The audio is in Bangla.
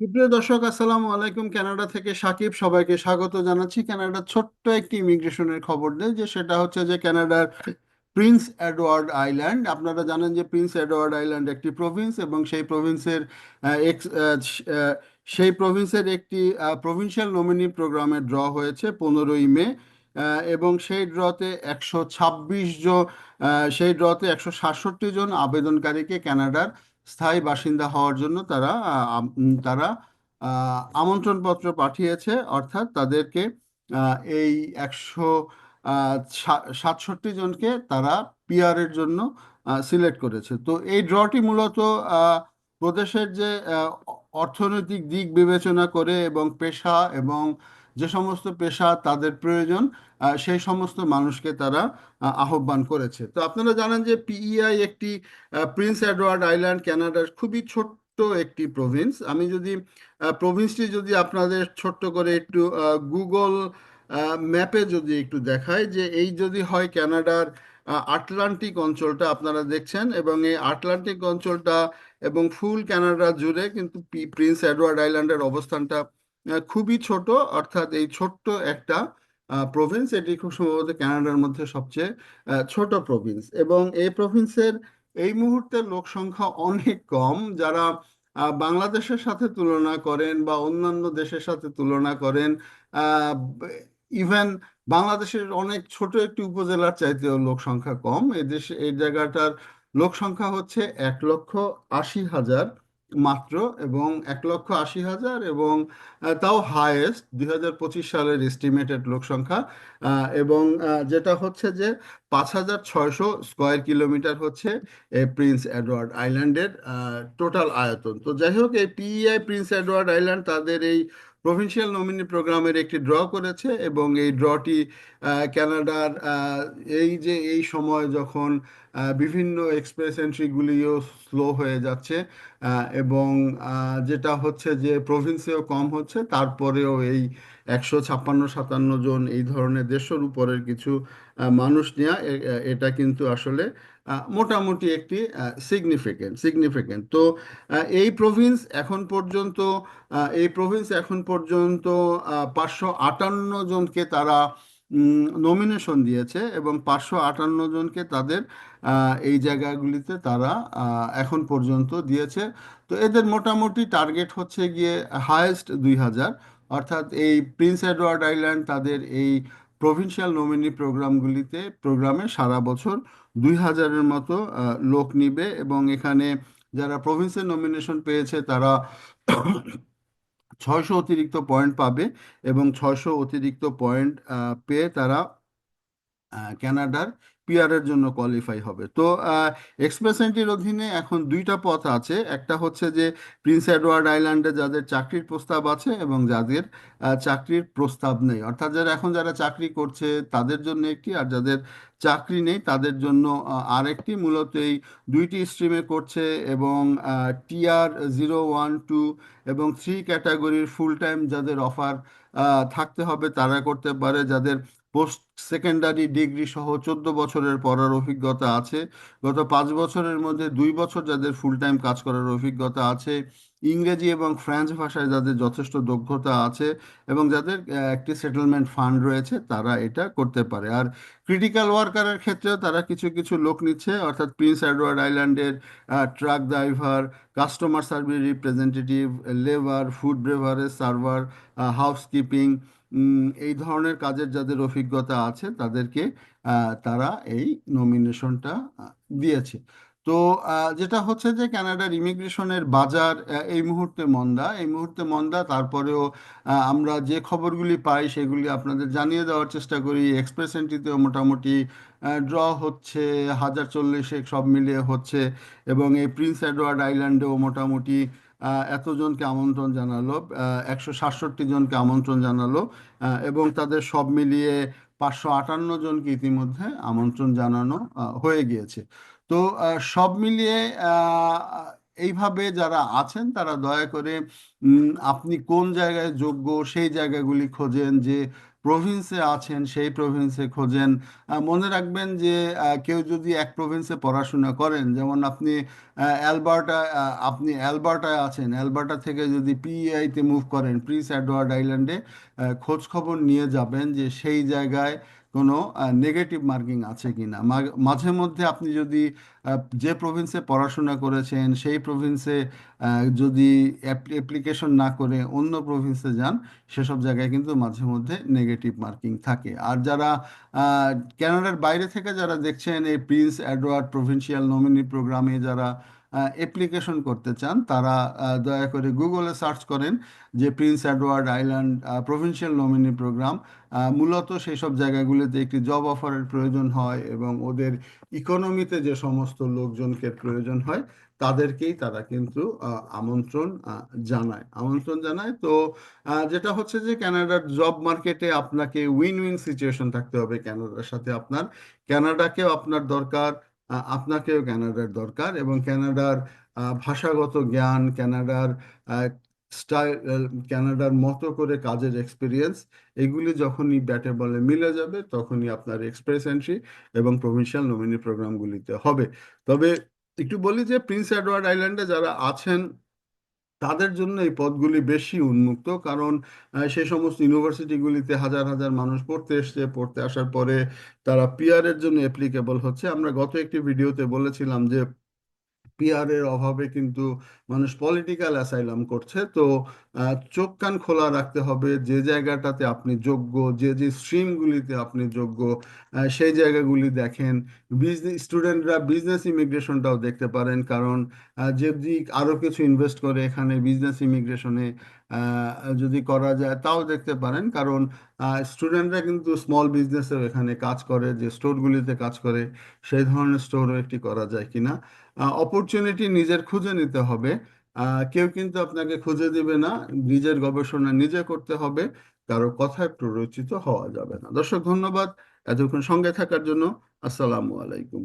সুপ্রিয় দর্শক, আসসালামু আলাইকুম। কানাডা থেকে সাকিব সবাইকে স্বাগত জানাচ্ছি। কানাডার ছোট্ট একটি ইমিগ্রেশনের খবর দেয় যে সেটা হচ্ছে যে কানাডার প্রিন্স এডওয়ার্ড আইল্যান্ড। আপনারা জানেন যে প্রিন্স এডওয়ার্ড আইল্যান্ড একটি প্রভিন্স এবং সেই প্রভিন্সের এক্স সেই প্রভিন্সের একটি প্রভিন্সিয়াল নমিনি প্রোগ্রামে ড্র হয়েছে পনেরোই মে এবং সেই ড্রতে একশো ছাব্বিশ জন সেই ড্রতে একশো সাতষট্টি জন আবেদনকারীকে কানাডার স্থায়ী বাসিন্দা হওয়ার জন্য তারা তারা আমন্ত্রণপত্র পাঠিয়েছে। অর্থাৎ তাদেরকে এই একশো সাতষট্টি জনকে তারা পিআরের জন্য সিলেক্ট করেছে। তো এই ড্রটি মূলত প্রদেশের যে অর্থনৈতিক দিক বিবেচনা করে এবং পেশা এবং যে সমস্ত পেশা তাদের প্রয়োজন সেই সমস্ত মানুষকে তারা আহ্বান করেছে। তো আপনারা জানেন যে পিইআই একটি প্রিন্স এডওয়ার্ড আইল্যান্ড ক্যানাডার খুবই ছোট্ট একটি প্রভিন্স আমি যদি প্রভিন্সটি যদি আপনাদের ছোট্ট করে একটু গুগল ম্যাপে যদি একটু দেখায় যে এই যদি হয় ক্যানাডার আটলান্টিক অঞ্চলটা আপনারা দেখছেন এবং এই আটলান্টিক অঞ্চলটা এবং ফুল ক্যানাডা জুড়ে কিন্তু প্রিন্স এডওয়ার্ড আইল্যান্ডের অবস্থানটা খুবই ছোট, অর্থাৎ এই ছোট্ট একটা প্রভিন্স এটি খুব সম্ভবত কানাডার মধ্যে সবচেয়ে ছোট প্রভিন্স এবং এই প্রভিন্সের এই মুহূর্তে লোক সংখ্যা অনেক কম, যারা বাংলাদেশের সাথে তুলনা করেন বা অন্যান্য দেশের সাথে তুলনা করেন ইভেন বাংলাদেশের অনেক ছোট একটি উপজেলার চাইতেও লোক সংখ্যা কম। এই দেশে, এই জায়গাটার লোক সংখ্যা হচ্ছে এক লক্ষ আশি হাজার। মাত্র এবং এক লক্ষ আশি হাজার এবং তাও হায়েস্ট দুই হাজার পঁচিশ সালের এস্টিমেটেড লোক সংখ্যা। এবং যেটা হচ্ছে যে পাঁচ হাজার ছয়শো স্কোয়ার কিলোমিটার হচ্ছে প্রিন্স এডওয়ার্ড আইল্যান্ডের টোটাল আয়তন। তো যাই হোক, এই পিইআই প্রিন্স এডওয়ার্ড আইল্যান্ড তাদের এই প্রভিন্সিয়াল নমিনি প্রোগ্রামের একটি ড্র করেছে এবং এই ড্রটি ক্যানাডার এই যে এই সময় যখন বিভিন্ন এক্সপ্রেস এন্ট্রিগুলিও স্লো হয়ে যাচ্ছে এবং যেটা হচ্ছে যে প্রভিন্সেও কম হচ্ছে, তারপরেও এই একশো ছাপ্পান্ন, সাতান্ন জন এই ধরনের দেশের উপরের কিছু মানুষ নেওয়া এটা কিন্তু আসলে মোটামুটি একটি সিগনিফিকেন্ট সিগনিফিকেন্ট তো এই প্রভিন্স এখন পর্যন্ত এই প্রভিন্স এখন পর্যন্ত পাঁচশো আটান্ন জনকে তারা নমিনেশন দিয়েছে এবং পাঁচশো আটান্ন জনকে তাদের এই জায়গাগুলিতে তারা এখন পর্যন্ত দিয়েছে। তো এদের মোটামুটি টার্গেট হচ্ছে গিয়ে হায়েস্ট দুই হাজার। অর্থাৎ এই প্রিন্স এডওয়ার্ড আইল্যান্ড তাদের এই প্রভিন্সিয়াল নমিনি প্রোগ্রামগুলিতে প্রোগ্রামে সারা বছর দুই হাজারের মতো লোক নিবে এবং এখানে যারা প্রভিন্সের নমিনেশন পেয়েছে তারা ছয়শো অতিরিক্ত পয়েন্ট পাবে এবং ছয়শো অতিরিক্ত পয়েন্ট পেয়ে তারা ক্যানাডার পিআরের জন্য কোয়ালিফাই হবে। তো এক্সপ্রেস এন্ট্রির অধীনে এখন দুইটা পথ আছে। একটা হচ্ছে যে প্রিন্স এডওয়ার্ড আইল্যান্ডে যাদের চাকরির প্রস্তাব আছে এবং যাদের চাকরির প্রস্তাব নেই। অর্থাৎ যারা, এখন যারা চাকরি করছে তাদের জন্য একটি আর যাদের চাকরি নেই তাদের জন্য আরেকটি। মূলত এই দুইটি স্ট্রিমে করছে এবং টিআর জিরো ওয়ান টু এবং থ্রি ক্যাটাগরির ফুল টাইম যাদের অফার থাকতে হবে তারা করতে পারে। যাদের পোস্ট সেকেন্ডারি ডিগ্রি সহ চোদ্দ বছরের পড়ার অভিজ্ঞতা আছে। গত পাঁচ বছরের মধ্যে দুই বছর যাদের ফুল টাইম কাজ করার অভিজ্ঞতা আছে, ইংরেজি এবং ফ্রেঞ্চ ভাষায় যাদের যথেষ্ট দক্ষতা আছে এবং যাদের একটি সেটেলমেন্ট ফান্ড রয়েছে, তারা এটা করতে পারে। আর ক্রিটিক্যাল ওয়ার্কারের ক্ষেত্রেও তারা কিছু কিছু লোক নিচ্ছে, অর্থাৎ প্রিন্স এডওয়ার্ড আইল্যান্ডের truck driver customer service representative labour food beverage server housekeeping এই ধরনের কাজের যাদের অভিজ্ঞতা আছে, তাদেরকে তারা এই নমিনেশনটা দিয়েছে। তো যেটা হচ্ছে যে কানাডার ইমিগ্রেশনের বাজার এই মুহূর্তে মন্দা। এই মুহূর্তে মন্দা, তারপরেও আমরা যে খবরগুলি পাই, সেগুলি আপনাদের জানিয়ে দেওয়ার চেষ্টা করি। এক্সপ্রেস এন্ট্রিতেও মোটামুটি ড্র হচ্ছে, হাজার চল্লিশে সব মিলিয়ে হচ্ছে। এবং এই প্রিন্স এডওয়ার্ড আইল্যান্ডেও মোটামুটি এতজনকে আমন্ত্রণ জানালো একশো সাতষট্টি জনকে আমন্ত্রণ জানালো এবং তাদের সব মিলিয়ে পাঁচশো আটান্ন জনকে ইতিমধ্যে আমন্ত্রণ জানানো হয়ে গিয়েছে। তো সব মিলিয়ে এইভাবে যারা আছেন তারা দয়া করে আপনি কোন জায়গায় যোগ্য সেই জায়গাগুলি খোঁজেন যে প্রভিন্সে আছেন, সেই প্রভিন্সে খোঁজেন। মনে রাখবেন যে কেউ যদি এক প্রভিন্সে পড়াশোনা করেন, যেমন আপনি অ্যালবার্টা আপনি অ্যালবার্টায় আছেন, অ্যালবার্টা থেকে যদি পিইআইতে মুভ করেন প্রিস অ্যাডওয়ার্ড আইল্যান্ডে খোঁজ খবর নিয়ে যাবেন যে সেই জায়গায় কোনো নেগেটিভ মার্কিং আছে কি না মাঝে মধ্যে আপনি যদি যে প্রভিন্সে পড়াশোনা করেছেন সেই প্রভিন্সে যদি অ্যাপ্লিকেশন না করে অন্য প্রভিন্সে যান সেসব জায়গায় কিন্তু মাঝে মধ্যে নেগেটিভ মার্কিং থাকে। আর যারা আহ, কানাডার বাইরে থেকে যারা দেখছেন এই প্রিন্স অ্যাডওয়ার্ড প্রভিন্সিয়াল নমিনি প্রোগ্রামে যারা অ্যাপ্লিকেশন করতে চান, তারা দয়া করে গুগলে সার্চ করেন যে Prince Edward Island provincial nominee programme মূলত সেই সব জায়গাগুলিতে একটি জব অফারের প্রয়োজন হয় এবং ওদের ইকোনমিতে যে সমস্ত লোকজনকে প্রয়োজন হয়, তাদেরকেই তারা কিন্তু আমন্ত্রণ জানায়। আমন্ত্রণ জানায় তো যেটা হচ্ছে যে ক্যানাডার জব মার্কেটে আপনাকে উইন উইন সিচুয়েশন থাকতে হবে। ক্যানাডার সাথে আপনার ক্যানাডাকেও আপনার দরকার আপনাকেও ক্যানাডার দরকার এবং ক্যানাডার ভাষাগত জ্ঞান ক্যানাডার স্টাইল ক্যানাডার মতো করে কাজের এক্সপিরিয়েন্স এগুলি যখনই ব্যাটে বলে মিলে যাবে তখনই আপনার এক্সপ্রেস এন্ট্রি এবং প্রভিনশিয়াল নমিনি প্রোগ্রামগুলিতে হবে। তবে একটু বলি যে প্রিন্স এডওয়ার্ড আইল্যান্ডে যারা আছেন তাদের জন্য এই পদগুলি বেশি উন্মুক্ত, কারণ সেই সমস্ত ইউনিভার্সিটিগুলিতে হাজার হাজার মানুষ পড়তে এসছে। পড়তে আসার পরে তারা পিআর এর জন্য অ্যাপ্লিকেবল হচ্ছে। আমরা গত একটি ভিডিওতে বলেছিলাম যে পিআর এর অভাবে কিন্তু মানুষ পলিটিক্যাল অ্যাসাইলাম করছে। তো চোখ কান খোলা রাখতে হবে যে জায়গাটাতে আপনি যোগ্য, যে যে স্ট্রিমগুলিতে আপনি যোগ্য সেই জায়গাগুলি দেখেন। বিজনেস স্টুডেন্টরা বিজনেস ইমিগ্রেশনটাও দেখতে পারেন। কারণ যদি আরও কিছু ইনভেস্ট করে এখানে বিজনেস ইমিগ্রেশনে যদি করা যায়, তাও দেখতে পারেন। কারণ স্টুডেন্টরা কিন্তু স্মল বিজনেসেও এখানে কাজ করে, যে স্টোরগুলিতে কাজ করে, সেই ধরনের স্টোরও একটি করা যায় কিনা। অপরচুনিটি নিজের খুঁজে নিতে হবে। কেউ কিন্তু আপনাকে খুঁজে দিবে না, নিজের গবেষণা নিজে করতে হবে, কারও কথায় প্ররোচিত হওয়া যাবে না। দর্শক, ধন্যবাদ এতক্ষণ সঙ্গে থাকার জন্য। আসসালামু আলাইকুম